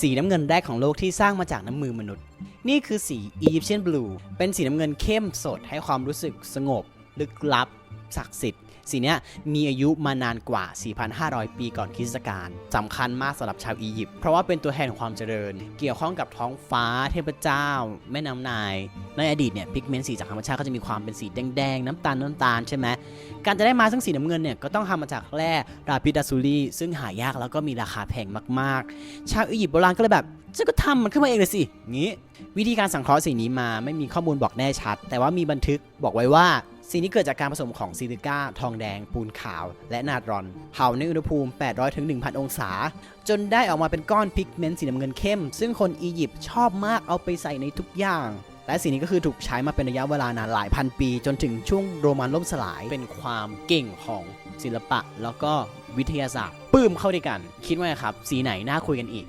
สีน้ำเงินแรกของโลกที่สร้างมาจากน้ำมือมนุษย์ นี่คือสี Egyptian Blue เป็นสีน้ำเงินเข้มสดให้ความรู้สึกสงบ ลึกลับศักดิ์สิทธิ์สีเนี้ยมีอายุมานานกว่า 4,500 ปีก่อนคริสตกาลสำคัญมากสำหรับชาวอียิปต์เพราะว่าเป็นตัวแทนของความเจริญ เกี่ยวข้องกับท้องฟ้าเทพเจ้า แม่น้ำนาย ในอดีตเนี่ยพิกเมนต์สีจากธรรมชาติก็จะมีความเป็นสีแดงๆ น้ำตาลน้ำตาลใช่ไหมการจะได้มาซึ่งสีน้ำเงินเนี่ยก็ต้องทำมาจากแร่ราพิดาซูรีซึ่งหายากแล้วก็มีราคาแพงมากๆ ชาวอียิปต์โบราณก็เลยแบบ ฉันก็ทำมันขึ้นมาเองเลยสิงี้ วิธีการสังเคราะห์สีนี้มาไม่มีข้อมูลบอกแน่ชัด แต่ว่ามีบันทึกบอกไว้ว่าสีนี้เกิดจากการผสมของซิลิก้า ทองแดง ปูนขาว และนาตรอน เผาในอุณหภูมิ 800ถึง1,000 องศา จนได้ออกมาเป็นก้อนพิกเมนต์สีน้ำเงินเข้ม ซึ่งคนอียิปต์ชอบมากเอาไปใส่ในทุกอย่าง และสีนี้ก็คือถูกใช้มาเป็นระยะเวลานานหลายพันปี จนถึงช่วงโรมันล่มสลายเป็นความเก่งของศิลปะ แล้วก็วิทยาศาสตร์ปื้มเข้าด้วยกัน คิดว่าครับสีไหนน่าคุยกันอีก